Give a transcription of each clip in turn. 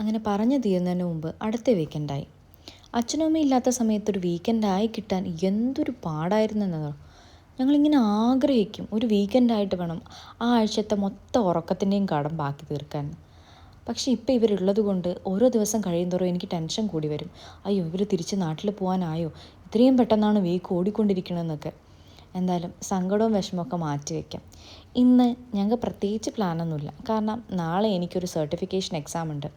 അങ്ങനെ പറഞ്ഞു തീരുന്നതിന് മുമ്പ് അടുത്ത വീക്കെൻഡായി അച്ഛനും ഇല്ലാത്ത സമയത്ത് ഒരു വീക്കെൻഡായി കിട്ടാൻ എന്തൊരു പാടായിരുന്നെന്നോ ഞങ്ങളിങ്ങനെ ആഗ്രഹിക്കും ഒരു വീക്കെൻഡായിട്ട് വേണം ആ ആഴ്ചത്തെ മൊത്തം ഉറക്കത്തിന്റെയും കടം ബാക്കി തീർക്കാൻ. പക്ഷേ ഇപ്പോൾ ഇവരുള്ളത് കൊണ്ട് ഓരോ ദിവസം കഴിയുന്തോറും എനിക്ക് ടെൻഷൻ കൂടി വരും. അയ്യോ ഇവർ തിരിച്ച് നാട്ടിൽ പോകാനായോ ഇത്രയും പെട്ടെന്നാണ് വീക്ക് ഓടിക്കൊണ്ടിരിക്കണമെന്നൊക്കെ എന്തായാലും സങ്കടവും വിഷമമൊക്കെ മാറ്റി വയ്ക്കാം ഇന്ന് ഞങ്ങൾക്ക് പ്രത്യേകിച്ച് പ്ലാനൊന്നുമില്ല കാരണം നാളെ എനിക്കൊരു സർട്ടിഫിക്കേഷൻ എക്സാം ഉണ്ട്.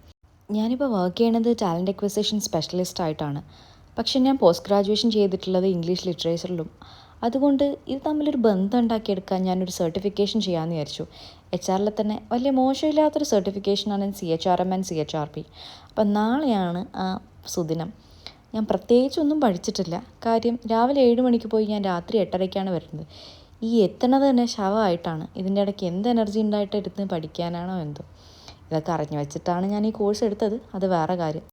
ഞാനിപ്പോൾ വർക്ക് ചെയ്യണത് ടാലന്റ് എക്വിസിഷൻ സ്പെഷ്യലിസ്റ്റ് ആയിട്ടാണ്. പക്ഷെ ഞാൻ പോസ്റ്റ് ഗ്രാജുവേഷൻ ചെയ്തിട്ടുള്ളത് ഇംഗ്ലീഷ് ലിറ്ററേച്ചറിലും അതുകൊണ്ട് ഇത് തമ്മിലൊരു ബന്ധം ഉണ്ടാക്കിയെടുക്കാൻ ഞാനൊരു സർട്ടിഫിക്കേഷൻ ചെയ്യാമെന്ന് വിചാരിച്ചു. എച്ച് ആറിൽ തന്നെ വലിയ മോശമില്ലാത്തൊരു സർട്ടിഫിക്കേഷനാണ് C H R M and C H R P അപ്പം നാളെയാണ് ആ സുദിനം. ഞാൻ പ്രത്യേകിച്ചൊന്നും പഠിച്ചിട്ടില്ല. കാര്യം രാവിലെ ഏഴ് മണിക്ക് പോയി ഞാൻ രാത്രി എട്ടരയ്ക്കാണ് വരുന്നത്. ഈ എത്തണത് തന്നെ ശവമായിട്ടാണ്. ഇതിന്റെ ഇടയ്ക്ക് എന്ത് എനർജി ഉണ്ടായിട്ട് എടുത്ത് പഠിക്കാനാണോ എന്തോ. ഇതൊക്കെ അറിഞ്ഞു വെച്ചിട്ടാണ് ഞാൻ ഈ കോഴ്സ് എടുത്തത്. അത് വേറെ കാര്യം.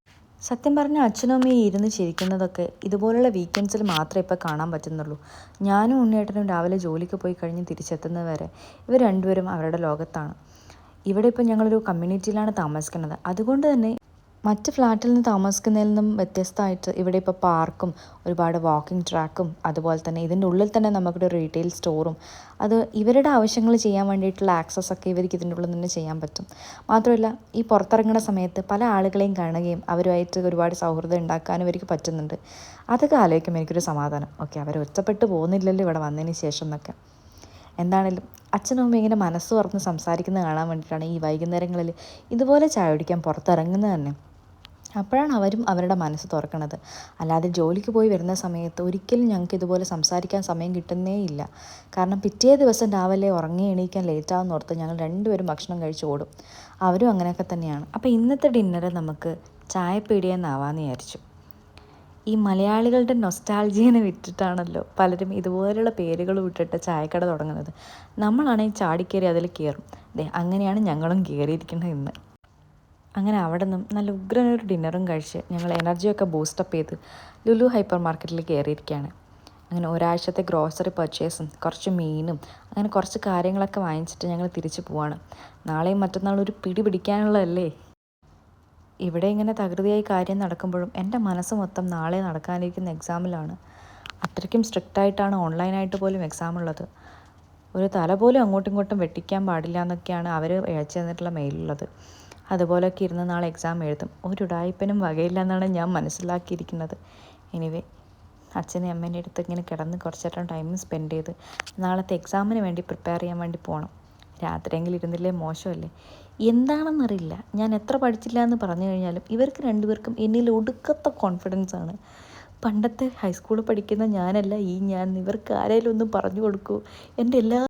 സത്യം പറഞ്ഞാൽ അച്ഛനും അമ്മയും ഇരുന്ന് ചിരിക്കുന്നതൊക്കെ ഇതുപോലുള്ള വീക്കെൻഡ്സിൽ മാത്രമേ ഇപ്പോൾ കാണാൻ പറ്റുന്നുള്ളൂ. ഞാനും ഉണ്ണിയേട്ടനും രാവിലെ ജോലിക്ക് പോയി കഴിഞ്ഞ് തിരിച്ചെത്തുന്നത് വരെ ഇവർ രണ്ടുപേരും അവരുടെ ലോകത്താണ്. ഇവിടെ ഇപ്പോൾ ഞങ്ങളൊരു കമ്മ്യൂണിറ്റിയിലാണ് താമസിക്കുന്നത്. അതുകൊണ്ട് തന്നെ മറ്റ് ഫ്ലാറ്റിൽ നിന്ന് താമസിക്കുന്നതിൽ നിന്നും വ്യത്യസ്തമായിട്ട് ഇവിടെ ഇപ്പോൾ പാർക്കും ഒരുപാട് വാക്കിംഗ് ട്രാക്കും അതുപോലെ തന്നെ ഇതിന്റെ ഉള്ളിൽ തന്നെ നമുക്കൊരു റീറ്റെയിൽ സ്റ്റോറും അത് ഇവരുടെ ആവശ്യങ്ങൾ ചെയ്യാൻ വേണ്ടിയിട്ടുള്ള ആക്സസ് ഒക്കെ ഇവർക്ക് ഇതിന്റെ ഉള്ളിൽ തന്നെ ചെയ്യാൻ പറ്റും. മാത്രമല്ല ഈ പുറത്തിറങ്ങുന്ന സമയത്ത് പല ആളുകളെയും കാണുകയും അവരുമായിട്ട് ഒരുപാട് സൗഹൃദം ഉണ്ടാക്കാനും ഇവർക്ക് പറ്റുന്നുണ്ട്. അതൊക്കെ ആലോചിക്കുമ്പോൾ എനിക്കൊരു സമാധാനം. ഓക്കെ അവർ ഒറ്റപ്പെട്ടു പോകുന്നില്ലല്ലോ ഇവിടെ വന്നതിന് ശേഷം എന്നൊക്കെ. എന്താണേലും അച്ഛനും അമ്മയും ഇങ്ങനെ മനസ്സ് തുറന്ന് സംസാരിക്കുന്നത് കാണാൻ വേണ്ടിയിട്ടാണ് ഈ വൈകുന്നേരങ്ങളിൽ ഇതുപോലെ ചായ കുടിക്കാൻ പുറത്തിറങ്ങുന്നത് തന്നെ. അപ്പോഴാണ് അവരും അവരുടെ മനസ്സ് തുറക്കണത്. അല്ലാതെ ജോലിക്ക് പോയി വരുന്ന സമയത്ത് ഒരിക്കലും ഞങ്ങൾക്ക് ഇതുപോലെ സംസാരിക്കാൻ സമയം കിട്ടുന്നേ ഇല്ല. കാരണം പിറ്റേ ദിവസം രാവിലെ ഉറങ്ങി എണീക്കാൻ ലേറ്റാവെന്ന് ഓർത്ത് ഞങ്ങൾ രണ്ടുപേരും ഭക്ഷണം കഴിച്ച് ഓടും. അവരും അങ്ങനെയൊക്കെ തന്നെയാണ്. അപ്പോൾ ഇന്നത്തെ ഡിന്നർ നമുക്ക് ചായപ്പീടിയെന്നാവാന്ന് വിചാരിച്ചു. ഈ മലയാളികളുടെ നൊസ്റ്റാൾജിയനെ വിറ്റിട്ടാണല്ലോ പലരും ഇതുപോലെയുള്ള പേരുകൾ വിട്ടിട്ട് ചായക്കട തുടങ്ങുന്നത്. നമ്മളാണെങ്കിൽ ചാടിക്കേറി അതിൽ കയറും. അതെ അങ്ങനെയാണ് ഞങ്ങളും കയറിയിരിക്കുന്നത് ഇന്ന്. അങ്ങനെ അവിടെ നിന്നും നല്ല ഉഗ്രനൊരു ഡിന്നറും കഴിച്ച് ഞങ്ങൾ എനർജിയൊക്കെ ബൂസ്റ്റപ്പ് ചെയ്ത് ലുലു ഹൈപ്പർ മാർക്കറ്റിൽ കയറിയിരിക്കുകയാണ്. അങ്ങനെ ഒരാഴ്ചത്തെ ഗ്രോസറി പർച്ചേസും കുറച്ച് മീനും അങ്ങനെ കുറച്ച് കാര്യങ്ങളൊക്കെ വാങ്ങിച്ചിട്ട് ഞങ്ങൾ തിരിച്ചു പോവാണ്. നാളെയും മറ്റന്നാളും ഒരു പിടി പിടിക്കാനുള്ളതല്ലേ? ഇവിടെ ഇങ്ങനെ തകൃതിയായി കാര്യം നടക്കുമ്പോഴും എന്റെ മനസ്സ് മൊത്തം നാളെ നടക്കാനിരിക്കുന്ന എക്സാമിലാണ്. അത്രയ്ക്കും സ്ട്രിക്റ്റ് ആയിട്ടാണ് ഓൺലൈനായിട്ട് പോലും എക്സാം ഉള്ളത് ഒരു തല പോലും അങ്ങോട്ടും ഇങ്ങോട്ടും വെട്ടിക്കാൻ പാടില്ല എന്നൊക്കെയാണ് അവർ അയച്ചു തന്നിട്ടുള്ള മെയിലുള്ളത് അതുപോലെയൊക്കെ ഇരുന്ന് നാളെ എക്സാം എഴുതും. ഒരു ഉടായ്പനും വകയില്ല എന്നാണ് ഞാൻ മനസ്സിലാക്കിയിരിക്കുന്നത്. എനിവേ അച്ഛനെയും അമ്മേന്റെ അടുത്ത് ഇങ്ങനെ കിടന്ന് കുറച്ചേരം ടൈം സ്പെൻഡ് ചെയ്ത് നാളത്തെ എക്സാമിന് വേണ്ടി പ്രിപ്പയർ ചെയ്യാൻ വേണ്ടി പോകണം രാത്രിയെങ്കിലും ഇരുന്നില്ലേ? മോശമല്ലേ? എന്താണെന്നറിയില്ല. ഞാൻ എത്ര പഠിച്ചില്ല എന്ന് പറഞ്ഞു കഴിഞ്ഞാലും ഇവർക്ക് രണ്ടുപേർക്കും എന്നിൽ ഒടുക്കത്തെ കോൺഫിഡൻസ് ആണ്. പണ്ടത്തെ ഹൈസ്കൂളിൽ പഠിക്കുന്ന ഞാനല്ല ഈ ഞാൻ. ഇവർക്ക് ആരെങ്കിലും ഒന്ന് പറഞ്ഞു കൊടുക്കൂ. എന്റെ എല്ലാ